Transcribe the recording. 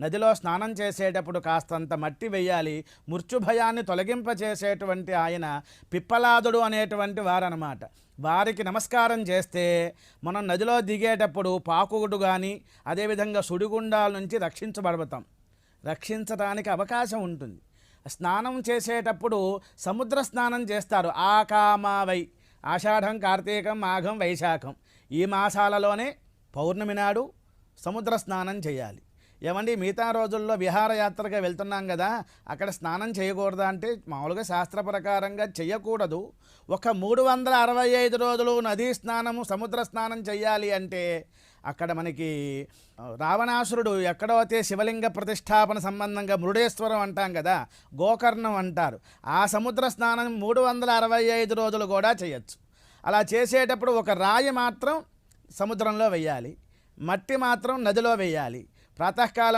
నదిలో స్నానం చేసేటప్పుడు కాస్తంత మట్టి వెయ్యాలి. మృత్యుభయాన్ని తొలగింపచేసేటువంటి ఆయన పిప్పలాదుడు అనేటువంటి వారనమాట వారికి నమస్కారం చేస్తే మనం నదిలో దిగేటప్పుడు పాకుడు కానీ అదేవిధంగా సుడిగుండాల నుంచి రక్షించబడతాం. రక్షించడానికి అవకాశం ఉంటుంది. స్నానం చేసేటప్పుడు సముద్ర స్నానం చేస్తారు. ఆకామావై ఆషాఢం కార్తీకం మాఘం వైశాఖం. ఈ మాసాలలోనే పౌర్ణమి నాడు సముద్ర స్నానం చేయాలి. ఏమండి మిగతా రోజుల్లో విహారయాత్రగా వెళ్తున్నాం కదా అక్కడ స్నానం చేయకూడదా అంటే మామూలుగా శాస్త్ర ప్రకారంగా చేయకూడదు ఒక మూడు వందల అరవై ఐదు రోజులు నదీ స్నానము సముద్ర స్నానం చేయాలి అంటే అక్కడ మనకి రావణాసురుడు ఎక్కడో అయితే శివలింగ ప్రతిష్టాపన సంబంధంగా మృడేశ్వరం అంటాం కదా గోకర్ణం అంటారు. ఆ సముద్ర స్నానం మూడు వందల అరవై ఐదు రోజులు కూడా చేయొచ్చు అలా చేసేటప్పుడు ఒక రాయి మాత్రం సముద్రంలో వెయ్యాలి మట్టి మాత్రం నదిలో వేయాలి ప్రాతకాలం